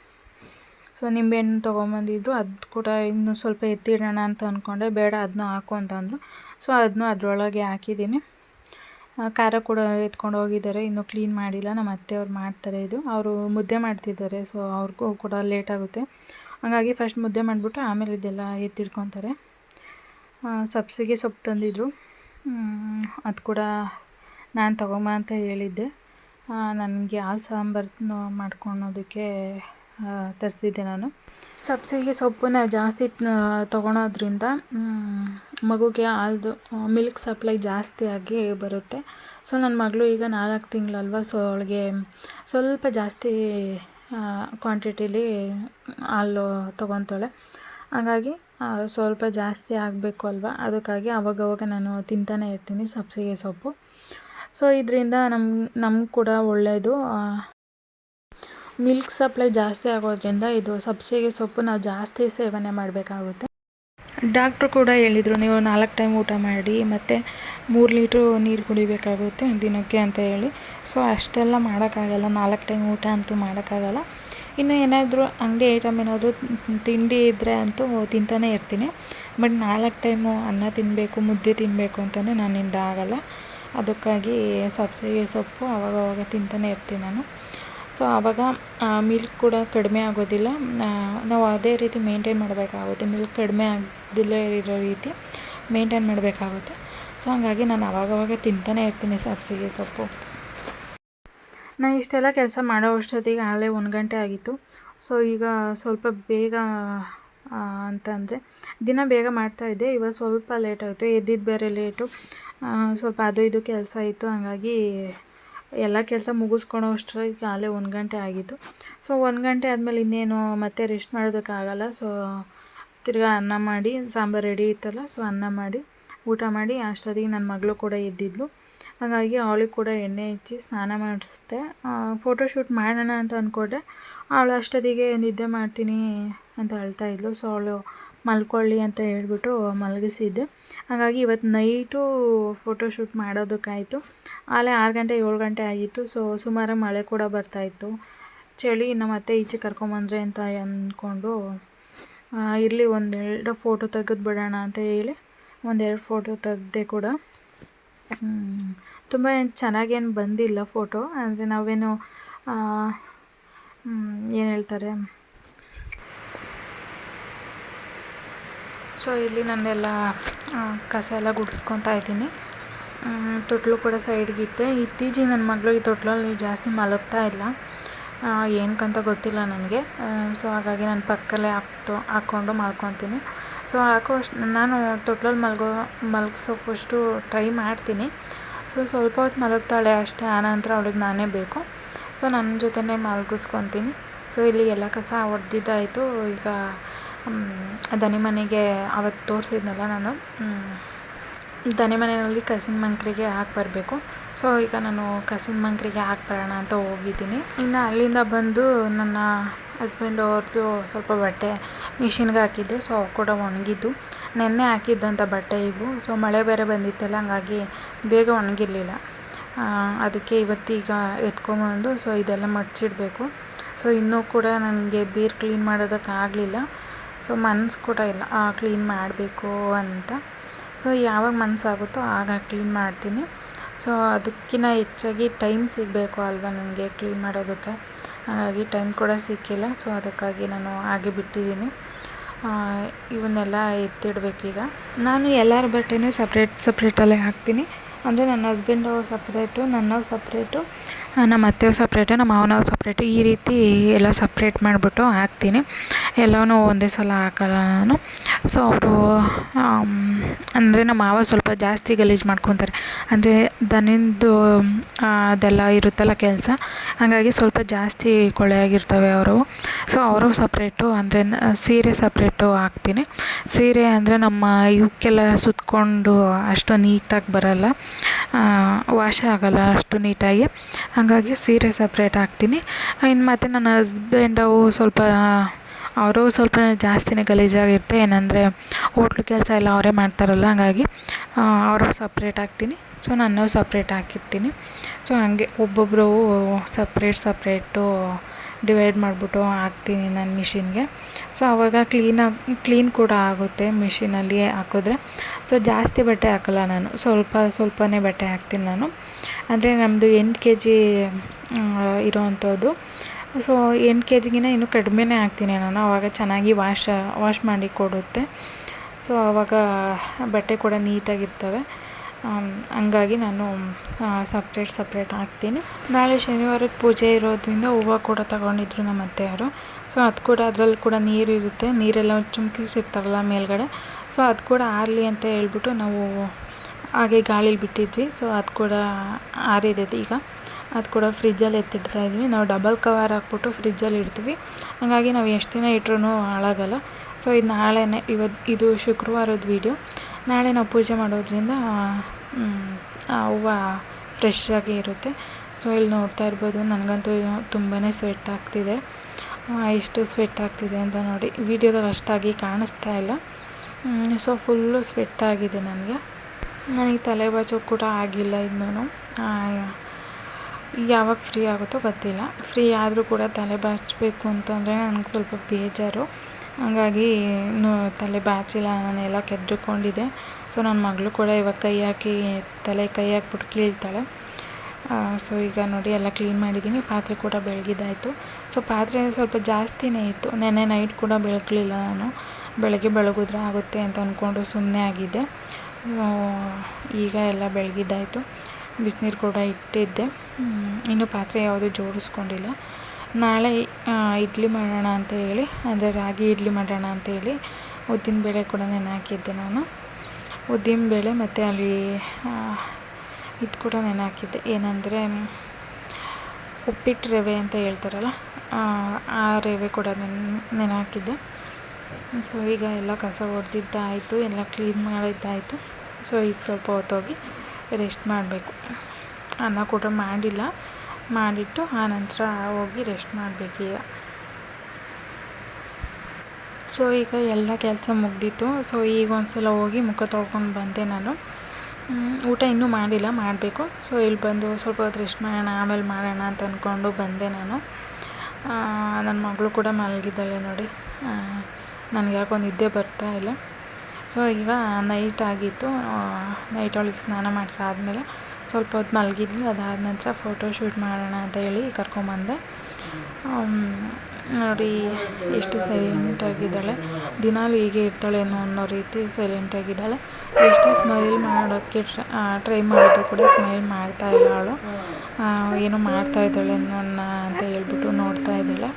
ಸೊ, ನಿಂಬೆಹಣ್ಣು ತೊಗೊಂಬಂದಿದ್ರು. ಅದು ಕೂಡ ಇನ್ನೂ ಸ್ವಲ್ಪ ಎತ್ತಿಡೋಣ ಅಂತ ಅಂದ್ಕೊಂಡೆ ಬೇಡ ಅದನ್ನೂ ಹಾಕು ಅಂತ ಅಂದರು. ಸೊ ಅದನ್ನೂ ಅದರೊಳಗೆ ಹಾಕಿದ್ದೀನಿ. ಖಾರ ಕೂಡ ಎತ್ಕೊಂಡು ಹೋಗಿದ್ದಾರೆ. ಇನ್ನೂ ಕ್ಲೀನ್ ಮಾಡಿಲ್ಲ. ನಮ್ಮ ಅತ್ತೆಯವ್ರು ಮಾಡ್ತಾರೆ ಇದು. ಅವರು ಮುದ್ದೆ ಮಾಡ್ತಿದ್ದಾರೆ ಸೊ ಅವ್ರಿಗೂ ಕೂಡ ಲೇಟ್ ಆಗುತ್ತೆ. ಹಾಗಾಗಿ ಫಸ್ಟ್ ಮುದ್ದೆ ಮಾಡಿಬಿಟ್ಟು ಆಮೇಲೆ ಇದೆಲ್ಲ ಎತ್ತಿಡ್ಕೊತಾರೆ ಸಬ್ಸಿಗೆ ಸೊಪ್ಪು ತಂದಿದ್ರು. ಅದು ಕೂಡ ನಾನು ತಗೊಂಬ ಅಂತ ಹೇಳಿದ್ದೆ. ನನಗೆ ಹಾಲು ಸಾಂಬಾರು ಮಾಡ್ಕೊಳೋದಕ್ಕೆ ತರಿಸಿದ್ದೆ ನಾನು. ಸಬ್ಸಿಗೆ ಸೊಪ್ಪನ್ನ ಜಾಸ್ತಿ ತೊಗೊಳೋದ್ರಿಂದ ಮಗುಗೆ ಹಾಲ್ದು ಮಿಲ್ಕ್ ಸಪ್ಲೈ ಜಾಸ್ತಿಯಾಗಿ ಬರುತ್ತೆ. ಸೊ ನನ್ನ ಮಗಳು ಈಗ ನಾಲ್ಕು ತಿಂಗಳಲ್ವ, ಸೊ ಅವಳಿಗೆ ಸ್ವಲ್ಪ ಜಾಸ್ತಿ ಕ್ವಾಂಟಿಟೀಲಿ ಹಾಲು ತೊಗೊತಾಳೆ. ಹಾಗಾಗಿ ಸ್ವಲ್ಪ ಜಾಸ್ತಿ ಆಗಬೇಕು ಅಲ್ವಾ? ಅದಕ್ಕಾಗಿ ಅವಾಗವಾಗ ನಾನು ತಿಂತಾನೆ ಇರ್ತೀನಿ ಸಬ್ಸಿಗೆ ಸೊಪ್ಪು. ಸೊ, ಇದರಿಂದ ನಮ್ಮ ನಮ್ಗೆ ಕೂಡ ಒಳ್ಳೆಯದು ಮಿಲ್ಕ್ ಸಪ್ಲೈ ಜಾಸ್ತಿ ಆಗೋದ್ರಿಂದ ಇದು ಸಬ್ಸಿಗೆ ಸೊಪ್ಪು ನಾವು ಜಾಸ್ತಿ ಸೇವನೆ ಮಾಡಬೇಕಾಗುತ್ತೆ. ಡಾಕ್ಟ್ರು ಕೂಡ ಹೇಳಿದರು, ನೀವು ನಾಲ್ಕು ಟೈಮ್ ಊಟ ಮಾಡಿ, ಮತ್ತು ಮೂರು ಲೀಟ್ರು ನೀರು ಕುಡಿಬೇಕಾಗುತ್ತೆ ದಿನಕ್ಕೆ ಅಂತ ಹೇಳಿ. ಸೊ, ಅಷ್ಟೆಲ್ಲ ಮಾಡೋಕ್ಕಾಗಲ್ಲ, ನಾಲ್ಕು ಟೈಮ್ ಊಟ ಅಂತೂ ಮಾಡೋಕ್ಕಾಗಲ್ಲ. ಇನ್ನು ಏನಾದರೂ ಹಂಗೆ ಐಟಮ್ ಏನಾದರೂ ತಿಂಡಿ ಇದ್ದರೆ ಅಂತೂ ತಿಂತಾನೆ ಇರ್ತೀನಿ. ಬಟ್ ನಾಲ್ಕು ಟೈಮು ಅನ್ನ ತಿನ್ನಬೇಕು ಮುದ್ದೆ ತಿನ್ನಬೇಕು ಅಂತಲೇ ನಾನಿಂದ ಆಗಲ್ಲ. ಅದಕ್ಕಾಗಿ ಸಬ್ಸಿಗೆ ಸೊಪ್ಪು ಅವಾಗವಾಗ ತಿಂತಾನೆ ಇರ್ತೀನಿ ನಾನು. ಸೊ ಆವಾಗ ಮಿಲ್ಕ್ ಕೂಡ ಕಡಿಮೆ ಆಗೋದಿಲ್ಲ. ನಾವು ಅದೇ ರೀತಿ ಮೇಂಟೈನ್ ಮಾಡಬೇಕಾಗುತ್ತೆ. ಮಿಲ್ಕ್ ಕಡಿಮೆ ಆಗದಿಲ್ಲ ಇರೋ ರೀತಿ ಮೇಂಟೈನ್ ಮಾಡಬೇಕಾಗುತ್ತೆ. ಸೊ ಹಂಗಾಗಿ ನಾನು ಆವಾಗವಾಗ ತಿಂತಾನೆ ಇರ್ತೀನಿ ಸಬ್ಸಿಗೆ ಸೊಪ್ಪು. ನಾನು ಇಷ್ಟೆಲ್ಲ ಕೆಲಸ ಮಾಡೋ ಅಷ್ಟೊತ್ತಿಗೆ ಆಗಲೇ ಒಂದು ಗಂಟೆ ಆಗಿತ್ತು. ಸೊ ಈಗ ಸ್ವಲ್ಪ ಬೇಗ ಅಂತಂದರೆ ದಿನ ಬೇಗ ಮಾಡ್ತಾ ಇದ್ದೆ. ಇವಾಗ ಸ್ವಲ್ಪ ಲೇಟ್ ಆಯಿತು. ಎದ್ದಿದ್ದು ಬೇರೆ ಲೇಟು ಸ್ವಲ್ಪ ಅದು ಇದು ಕೆಲಸ ಇತ್ತು. ಹಾಗಾಗಿ ಎಲ್ಲ ಕೆಲಸ ಮುಗಿಸ್ಕೊಳೋ ಅಷ್ಟರಲ್ಲಿ ಆಗಲೇ ಒಂದು ಗಂಟೆ ಆಗಿತ್ತು. ಸೊ ಒಂದು ಗಂಟೆ ಆದಮೇಲೆ ಇನ್ನೇನು ಮತ್ತೆ ರೆಸ್ಟ್ ಮಾಡೋದಕ್ಕಾಗಲ್ಲ ಸೊ ತಿರ್ಗಾ ಅನ್ನ ಮಾಡಿ, ಸಾಂಬಾರು ರೆಡಿ ಇತ್ತಲ್ಲ ಸೊ ಅನ್ನ ಮಾಡಿ, ಊಟ ಮಾಡಿ, ಅಷ್ಟೊತ್ತಿಗೆ ನನ್ನ ಮಗಳು ಕೂಡ ಎದ್ದಿದ್ಲು. ಹಾಗಾಗಿ ಅವಳಿಗೆ ಕೂಡ ಎಣ್ಣೆ ಹಚ್ಚಿ ಸ್ನಾನ ಮಾಡಿಸ್ದೆ. ಫೋಟೋಶೂಟ್ ಮಾಡೋಣ ಅಂತ ಅಂದ್ಕೊಂಡೆ ಅವಳು ಅಷ್ಟೊತ್ತಿಗೆ ನಿದ್ದೆ ಮಾಡ್ತೀನಿ ಅಂತ ಹೇಳ್ತಾ ಇದ್ಲು. ಸೊ ಅವಳು ಮಲ್ಕೊಳ್ಳಿ ಅಂತ ಹೇಳ್ಬಿಟ್ಟು ಮಲಗಿಸಿದ್ದೆ. ಹಾಗಾಗಿ ಇವತ್ತು ನೈಟು ಫೋಟೋಶೂಟ್ ಮಾಡೋದಕ್ಕಾಯಿತು. ಆಲೇ ಆರು ಗಂಟೆ, ಏಳು ಗಂಟೆ ಆಗಿತ್ತು. ಸೊ ಸುಮಾರು ಮಳೆ ಕೂಡ ಬರ್ತಾಯಿತ್ತು. ಚಳಿ ನಮ್ಮ ಅತ್ತೆ ಈಚೆ ಕರ್ಕೊಂಬಂದ್ರೆ ಅಂತ ಅಂದ್ಕೊಂಡು ಇರಲಿ ಒಂದೆರಡು ಫೋಟೋ ತೆಗೆದು ಬಿಡೋಣ ಅಂತ ಹೇಳಿ ಒಂದೆರಡು ಫೋಟೋ ತೆಗೆದೆ ಕೂಡ. ತುಂಬ ಚೆನ್ನಾಗೇನು ಬಂದಿಲ್ಲ ಫೋಟೋ. ಅಂದರೆ ನಾವೇನು ಏನು ಹೇಳ್ತಾರೆ? ಸೊ, ಇಲ್ಲಿ ನನ್ನೆಲ್ಲ ಕಸ ಎಲ್ಲ ಗುಡಿಸ್ಕೊತಾ ಇದ್ದೀನಿ. ತೊಟ್ಲು ಕೂಡ ಸೈಡ್ಗಿತ್ತು ಇತ್ತೀಚೆಗೆ ನನ್ನ ಮಗಳು ಈ ತೊಟ್ಲಲ್ಲಿ ಜಾಸ್ತಿ ಮಲಗ್ತಾ ಇಲ್ಲ. ಏನಕ್ಕಂತ ಗೊತ್ತಿಲ್ಲ ನನಗೆ. ಸೊ, ಹಾಗಾಗಿ ನಾನು ಪಕ್ಕಲ್ಲೇ ಹಾಕ್ತು, ಹಾಕ್ಕೊಂಡು ಮಲ್ಕೊತೀನಿ. ಸೊ, ಹಾಕೋ ನಾನು ತೊಟ್ಲಲ್ಲಿ ಮಲಗೋ ಮಲಗಿಸೋಕ್ಕಷ್ಟು ಟ್ರೈ ಮಾಡ್ತೀನಿ. ಸೊ, ಸ್ವಲ್ಪ ಹೊತ್ತು ಮಲಗ್ತಾಳೆ ಅಷ್ಟೇ. ಆನಂತರ ಅವಳಿಗೆ ನಾನೇ ಬೇಕು. ಸೊ ನನ್ನ ಜೊತೆನೇ ಮಲಗಿಸ್ಕೊತೀನಿ. ಸೊ, ಇಲ್ಲಿ ಎಲ್ಲ ಕಸ ಹೊಡೆದಿದ್ದಾಯಿತು ಈಗ ದನಿ ಮನೆಗೆ ಅವತ್ತು ತೋರಿಸಿದ್ನಲ್ಲ ನಾನು. ದನಿ ಮನೆಯಲ್ಲಿ ಕಸಿನ ಮಂಕ್ರಿಗೆ ಹಾಕಿ ಬರಬೇಕು. ಸೊ ಈಗ ನಾನು ಕಸಿನ ಮಂಕ್ರಿಗೆ ಹಾಕ್ಬರೋಣ ಅಂತ ಹೋಗಿದ್ದೀನಿ. ಇನ್ನು ಅಲ್ಲಿಂದ ಬಂದು ನನ್ನ ಹಸ್ಬೆಂಡ್ ಅವ್ರದ್ದು ಸ್ವಲ್ಪ ಬಟ್ಟೆ ಮಿಷಿನ್ಗೆ ಹಾಕಿದ್ದೆ. ಸೊ ಅವು ಕೂಡ ಒಣಗಿದ್ದು. ನೆನ್ನೆ ಹಾಕಿದ್ದಂಥ ಬಟ್ಟೆ ಇವು. ಸೊ ಮಳೆ ಬೇರೆ ಬಂದಿತ್ತಲ್ಲ, ಹಂಗಾಗಿ ಬೇಗ ಒಣಗಿರಲಿಲ್ಲ. ಅದಕ್ಕೆ ಇವತ್ತೀಗ ಎತ್ಕೊಂಬಂದು ಸೊ ಇದೆಲ್ಲ ಮಡ್ಚಿಡಬೇಕು. ಸೊ ಇನ್ನೂ ಕೂಡ ನನಗೆ ಬೀರ್ ಕ್ಲೀನ್ ಮಾಡೋದಕ್ಕಾಗಲಿಲ್ಲ. ಸೊ ಮನ್ಸು ಕೂಡ ಇಲ್ಲ. ಕ್ಲೀನ್ ಮಾಡಬೇಕು ಅಂತ. ಸೊ ಯಾವಾಗ ಮನಸ್ಸಾಗುತ್ತೋ ಆಗ ಕ್ಲೀನ್ ಮಾಡ್ತೀನಿ. ಸೊ ಅದಕ್ಕಿಂತ ಹೆಚ್ಚಾಗಿ ಟೈಮ್ ಸಿಗಬೇಕು ಅಲ್ವಾ ನನಗೆ ಕ್ಲೀನ್ ಮಾಡೋದಕ್ಕೆ. ಹಾಗಾಗಿ ಟೈಮ್ ಕೂಡ ಸಿಕ್ಕಿಲ್ಲ. ಸೊ ಅದಕ್ಕಾಗಿ ನಾನು ಹಾಗೆ ಬಿಟ್ಟಿದ್ದೀನಿ. ಇವನ್ನೆಲ್ಲ ಎತ್ತಿಡಬೇಕೀಗ ನಾನು ಎಲ್ಲರ ಬಟ್ಟೆನೂ ಸಪ್ರೇಟ್ ಸಪ್ರೇಟಲ್ಲೇ ಹಾಕ್ತೀನಿ. ಅಂದರೆ ನನ್ನ ಹಸ್ಬೆಂಡು ಸಪ್ರೇಟು ನನ್ನ ಸಪ್ರೇಟು ನಮ್ಮ ಅತ್ತೆಯವ್ರು ಸಪ್ರೇಟು ನಮ್ಮ ಮಾವನವ್ರು ಸಪ್ರೇಟು ಈ ರೀತಿ ಎಲ್ಲ ಸಪ್ರೇಟ್ ಮಾಡಿಬಿಟ್ಟು ಹಾಕ್ತೀನಿ. ಎಲ್ಲವೂ ಒಂದೇ ಸಲ ಹಾಕಲ್ಲ ನಾನು. ಸೊ ಅವರು ಅಂದರೆ ನಮ್ಮ ಮಾವ ಸ್ವಲ್ಪ ಜಾಸ್ತಿ ಗಲೀಜು ಮಾಡ್ಕೊತಾರೆ. ಅಂದರೆ ದನಿಂದು ಅದೆಲ್ಲ ಇರುತ್ತಲ್ಲ ಕೆಲಸ, ಹಾಗಾಗಿ ಸ್ವಲ್ಪ ಜಾಸ್ತಿ ಕೊಳೆಯಾಗಿರ್ತವೆ ಅವರು. ಸೊ ಅವರು ಸಪ್ರೇಟು ಅಂದರೆ ಸೀರೆ ಸಪ್ರೇಟು ಹಾಕ್ತೀನಿ. ಸೀರೆ ಅಂದರೆ ನಮ್ಮ ಇವಕ್ಕೆಲ್ಲ ಸುತ್ತಕೊಂಡು ಅಷ್ಟು ನೀಟಾಗಿ ಬರಲ್ಲ. ವಾಶ ಆಗಲ್ಲ ಅಷ್ಟು ನೀಟಾಗಿ. ಹಾಗಾಗಿ ಸೀರೆ ಸಪ್ರೇಟ್ ಹಾಕ್ತೀನಿ. ಇನ್ನು ಮತ್ತು ನನ್ನ ಹಸ್ಬೆಂಡ್ ಅವು ಸ್ವಲ್ಪ, ಅವರು ಸ್ವಲ್ಪ ಜಾಸ್ತಿನೇ ಗಲೀಜಾಗಿರುತ್ತೆ. ಏನಂದರೆ ಹೋಟ್ಲು ಕೆಲಸ ಎಲ್ಲ ಅವರೇ ಮಾಡ್ತಾರಲ್ಲ, ಹಾಗಾಗಿ ಅವರು ಸಪ್ರೇಟ್ ಹಾಕ್ತೀನಿ. ಸೊ ನಾನು ಸಪ್ರೇಟ್ ಹಾಕಿರ್ತೀನಿ. ಸೊ ಹಾಗೆ ಒಬ್ಬೊಬ್ಬರು ಸಪ್ರೇಟ್ ಸಪ್ರೇಟು ಡಿವೈಡ್ ಮಾಡಿಬಿಟ್ಟು ಹಾಕ್ತೀನಿ ನಾನು ಮಿಷಿನ್ಗೆ. ಸೊ ಆವಾಗ ಕ್ಲೀನಾಗಿ ಕ್ಲೀನ್ ಕೂಡ ಆಗುತ್ತೆ ಮಿಷಿನಲ್ಲಿ ಹಾಕಿದ್ರೆ. ಸೊ ಜಾಸ್ತಿ ಬಟ್ಟೆ ಹಾಕಲ್ಲ ನಾನು. ಸ್ವಲ್ಪ, ಸ್ವಲ್ಪನೇ ಬಟ್ಟೆ ಹಾಕ್ತೀನಿ ನಾನು. ಅಂದರೆ ನಮ್ಮದು ಎಂಟು ಕೆ ಜಿ ಇರೋವಂಥದ್ದು ಸೊ ಎಂಟು ಕೆ ಜಿಗಿನ ಇನ್ನೂ ಕಡಿಮೆನೇ ಹಾಕ್ತೀನಿ ನಾನು. ಆವಾಗ ಚೆನ್ನಾಗಿ ವಾಶ್ ವಾಶ್ ಮಾಡಿ ಕೊಡುತ್ತೆ. ಸೊ ಆವಾಗ ಬಟ್ಟೆ ಕೂಡ ನೀಟಾಗಿರ್ತವೆ. ಹಂಗಾಗಿ ನಾನು ಸಪ್ರೇಟ್ ಸಪ್ರೇಟ್ ಹಾಕ್ತೀನಿ. ನಾಳೆ ಶನಿವಾರದ ಪೂಜೆ ಇರೋದ್ರಿಂದ ಹೂವು ಕೂಡ ತಗೊಂಡಿದ್ರು ನಮ್ಮ ಅತ್ತೆಯವರು. ಸೊ ಅದು ಕೂಡ ಅದರಲ್ಲಿ ಕೂಡ ನೀರಿರುತ್ತೆ ನೀರೆಲ್ಲ ಚುಮ್ಕಿಸಿರ್ತಾರಲ್ಲ ಮೇಲ್ಗಡೆ. ಸೊ ಅದು ಕೂಡ ಆರಲಿ ಅಂತ ಹೇಳ್ಬಿಟ್ಟು ನಾವು ಹಾಗೆ ಗಾಳಿಲಿ ಬಿಟ್ಟಿದ್ವಿ. ಸೊ ಅದು ಕೂಡ ಆರಿದೆ ಈಗ. ಅದು ಕೂಡ ಫ್ರಿಜ್ಜಲ್ಲಿ ಎತ್ತಿಡ್ತಾ ಇದ್ದೀವಿ ನಾವು ಡಬಲ್ ಕವರ್ ಹಾಕ್ಬಿಟ್ಟು ಫ್ರಿಜ್ಜಲ್ಲಿ ಇಡ್ತೀವಿ. ಹಾಗಾಗಿ ನಾವು ಎಷ್ಟು ದಿನ ಇಟ್ರೂ ಹಾಳಾಗಲ್ಲ. ಸೊ ಇದು ನಾಳೆನೇ ಇವತ್ತು ಇದು ಶುಕ್ರವಾರದ ವೀಡಿಯೋ ನಾಳೆ ನಾವು ಪೂಜೆ ಮಾಡೋದ್ರಿಂದ ಹೂವು ಫ್ರೆಶ್ ಆಗಿ ಇರುತ್ತೆ. ಸೊ ಇಲ್ಲಿ ನೋಡ್ತಾ ಇರ್ಬೋದು, ನನಗಂತೂ ತುಂಬಾ ಸ್ವೆಟ್ ಆಗ್ತಿದೆ. ಎಷ್ಟು ಸ್ವೆಟ್ ಆಗ್ತಿದೆ ಅಂತ ನೋಡಿ. ವಿಡಿಯೋದಲ್ಲಿ ಅಷ್ಟಾಗಿ ಕಾಣಿಸ್ತಾ ಇಲ್ಲ. ಸೊ ಫುಲ್ಲು ಸ್ವೆಟ್ ಆಗಿದೆ ನನಗೆ. ನನಗೆ ತಲೆ ಬಾಚೋ ಕೂಡ ಆಗಿಲ್ಲ ಇನ್ನೂ ಯಾವಾಗ ಫ್ರೀ ಆಗುತ್ತೋ ಗೊತ್ತಿಲ್ಲ. ಫ್ರೀ ಆದರೂ ಕೂಡ ತಲೆ ಬಾಚಬೇಕು ಅಂತಂದರೆ ನನಗೆ ಸ್ವಲ್ಪ ಬೇಜಾರು. ಹಾಗಾಗಿ ಇನ್ನೂ ತಲೆ ಬಾಚಿಲ್ಲ ನಾನೆಲ್ಲ ಕೆದ್ರಿಕೊಂಡಿದ್ದೆ. ಸೊ ನನ್ನ ಮಗಳು ಕೂಡ ಇವಾಗ ಕೈ ಹಾಕಿ, ತಲೆ ಕೈ ಹಾಕ್ಬಿಟ್ಟು ಕೀಳ್ತಾಳೆ. ಸೊ ಈಗ ನೋಡಿ ಎಲ್ಲ ಕ್ಲೀನ್ ಮಾಡಿದ್ದೀನಿ. ಪಾತ್ರೆ ಕೂಡ ಬೆಳಗಿದ್ದಾಯಿತು. ಸೊ ಪಾತ್ರೆ ಸ್ವಲ್ಪ ಜಾಸ್ತಿನೇ ಇತ್ತು. ನೆನ್ನೆ ನೈಟ್ ಕೂಡ ಬೆಳಗಲಿಲ್ಲ ನಾನು. ಬೆಳಗ್ಗೆ ಬೆಳಗಿದ್ರೆ ಆಗುತ್ತೆ ಅಂತ ಅಂದ್ಕೊಂಡು ಸುಮ್ಮನೆ ಆಗಿದ್ದೆ. ಈಗ ಎಲ್ಲ ಬೆಳಗಿದ್ದಾಯಿತು. ಬಿಸಿನೀರು ಕೂಡ ಇಟ್ಟಿದ್ದೆ. ಇನ್ನೂ ಪಾತ್ರೆ ಯಾವುದೂ ಜೋಡಿಸ್ಕೊಂಡಿಲ್ಲ. ನಾಳೆ ಇಡ್ಲಿ ಮಾಡೋಣ ಅಂತ ಹೇಳಿ, ಅಂದರೆ ರಾಗಿ ಇಡ್ಲಿ ಮಾಡೋಣ ಅಂತ ಹೇಳಿ ಉದ್ದಿನ ಬೇಳೆ ಕೂಡ ನೆನೆ ಹಾಕಿದ್ದೆ ನಾನು. ಉದ್ದಿನ ಬೇಳೆ ಮತ್ತು ಅಲ್ಲಿ ಇದು ಕೂಡ ನೆನೆ ಹಾಕಿದ್ದೆ. ಏನಂದರೆ ಉಪ್ಪಿಟ್ಟು ರವೆ ಅಂತ ಹೇಳ್ತಾರಲ್ಲ, ಆ ರವೆ ಕೂಡ ನೆನೆ ನೆನೆ ಹಾಕಿದ್ದೆ. ಸೊ, ಈಗ ಎಲ್ಲ ಕಸ ಹೊಡೆದಿದ್ದಾಯಿತು ಎಲ್ಲ ಕ್ಲೀನ್ ಮಾಡಿದ್ದಾಯಿತು. ಸೊ, ಈಗ ಸ್ವಲ್ಪ ಹೊತ್ತೋಗಿ ರೆಸ್ಟ್ ಮಾಡಬೇಕು. ಅನ್ನ ಕೂಡ ಮಾಡಿಲ್ಲ. ಮಾಡಿಟ್ಟು ಆನಂತರ ಹೋಗಿ ರೆಸ್ಟ್ ಮಾಡಬೇಕೀಗ ಸೊ ಈಗ ಎಲ್ಲ ಕೆಲಸ ಮುಗ್ದಿತ್ತು. ಸೊ ಈಗ ಒಂದು ಸಲ ಹೋಗಿ ಮುಖ ತೊಳ್ಕೊಂಡು ಬಂದೆ ನಾನು. ಊಟ ಇನ್ನೂ ಮಾಡಿಲ್ಲ, ಮಾಡಬೇಕು. ಸೊ ಇಲ್ಲಿ ಬಂದು ಸ್ವಲ್ಪ ಹೊತ್ತು ರೆಸ್ಟ್ ಮಾಡೋಣ, ಆಮೇಲೆ ಮಾಡೋಣ ಅಂತ ಅಂದ್ಕೊಂಡು ಬಂದೆ ನಾನು. ನನ್ನ ಮಗಳು ಕೂಡ ಮಲಗಿದ್ದಾಳೆ ನೋಡಿ. ನನಗೆ ಯಾಕೋ ನಿದ್ದೆ ಬರ್ತಾ ಇಲ್ಲ. ಸೊ ಈಗ ನೈಟ್ ಆಗಿತ್ತು. ನೈಟ್ ಅವಳಿಗೆ ಸ್ನಾನ ಮಾಡಿಸಾದ್ಮೇಲೆ ಸ್ವಲ್ಪ ಹೊತ್ತು ಮಲಗಿದ್ಲು ಅದಾದ ನಂತರ ಫೋಟೋ ಶೂಟ್ ಮಾಡೋಣ ಅಂತ ಹೇಳಿ ಕರ್ಕೊಂಬಂದೆ. ನೋಡಿ ಎಷ್ಟು ಸೈಲೆಂಟಾಗಿದ್ದಾಳೆ ದಿನಾಲು ಹೀಗೆ ಇರ್ತಾಳೇನೋ ಅನ್ನೋ ರೀತಿ ಸೈಲೆಂಟ್ ಆಗಿದ್ದಾಳೆ. ಎಷ್ಟೇ ಸ್ಮೈಲ್ ಮಾಡೋಕ್ಕೆ ಟ್ರೈ ಮಾಡಿದ್ರು ಕೂಡ ಸ್ಮೈಲ್ ಮಾಡ್ತಾ ಇಲ್ಲ ಅವಳು. ಏನೋ ಮಾಡ್ತಾ ಇದ್ದಾಳೆ ಅನ್ನೋಣ ಅಂತ ಹೇಳ್ಬಿಟ್ಟು ನೋಡ್ತಾ ಇದ್ದಾಳೆ.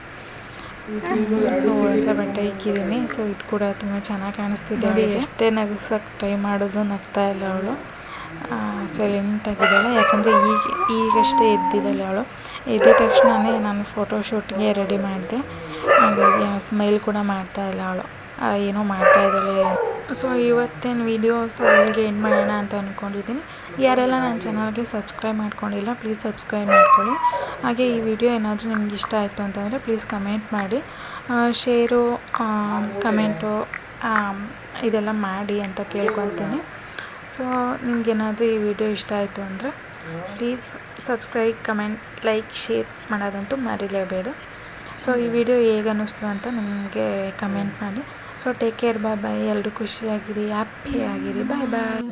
ಸೊ ಹೊಸ ಬಟ್ಟೆ ಇಕ್ಕಿದ್ದೀನಿ. ಸೊ ಇದು ಕೂಡ ತುಂಬ ಚೆನ್ನಾಗಿ ಕಾಣಿಸ್ತಿದೆ ಎಷ್ಟೇ ನಗಿಸೋಕ್ಕೆ ಟ್ರೈ ಮಾಡಿದ್ರು ನಗ್ತಾ ಇಲ್ಲ ಅವಳು. ಸೈಲೆಂಟಾಗಿದ್ದಾಳೆ ಯಾಕಂದರೆ ಈಗ, ಈಗಷ್ಟೇ ಎದ್ದಿದ್ದಾಳೆ ಅವಳು. ಎದ್ದಿದ ತಕ್ಷಣವೇ ನಾನು ಫೋಟೋ ಶೂಟ್ಗೆ ರೆಡಿ ಮಾಡಿದೆ. ಹಾಗಾಗಿ ಸ್ಮೈಲ್ ಕೂಡ ಮಾಡ್ತಾ ಇಲ್ಲ ಅವಳು. ಏನೋ ಮಾಡ್ತಾ ಇದ್ದಾಳೆ. ಸೊ ಇವತ್ತೇನು ವೀಡಿಯೋ ಸೊ ಇಲ್ಲಿಗೆ ಎಂಡ್ ಮಾಡೋಣ ಅಂತ ಅಂದ್ಕೊಂಡಿದ್ದೀನಿ ಯಾರೆಲ್ಲ ನನ್ನ ಚಾನಲ್ಗೆ ಸಬ್ಸ್ಕ್ರೈಬ್ ಮಾಡ್ಕೊಂಡಿಲ್ಲ ಪ್ಲೀಸ್ ಸಬ್ಸ್ಕ್ರೈಬ್ ಮಾಡ್ಕೊಳ್ಳಿ. ಹಾಗೆ ಈ ವಿಡಿಯೋ ಏನಾದರೂ ನಿಮ್ಗೆ ಇಷ್ಟ ಆಯಿತು ಅಂತಂದರೆ ಪ್ಲೀಸ್ ಕಮೆಂಟ್ ಮಾಡಿ. ಶೇರು ಕಮೆಂಟು ಇದೆಲ್ಲ ಮಾಡಿ ಅಂತ ಕೇಳ್ಕೊತೀನಿ ಸೊ, ನಿಮಗೇನಾದರೂ ಈ ವಿಡಿಯೋ ಇಷ್ಟ ಆಯಿತು ಅಂದರೆ please subscribe comment like share ಮಾಡೋದಂತೂ ಮರಿಲೇಬೇಡಿ. ಸೊ, ಈ ವಿಡಿಯೋ ಹೇಗೆ ಅನ್ನಿಸ್ತು ಅಂತ ನಿಮಗೆ ಕಮೆಂಟ್ ಮಾಡಿ. So take care bye bye ಎಲ್ಲರೂ ಖುಷಿಯಾಗಿರಿ ಹ್ಯಾಪಿ ಆಗಿರಿ. ಬಾಯ್ ಬಾಯ್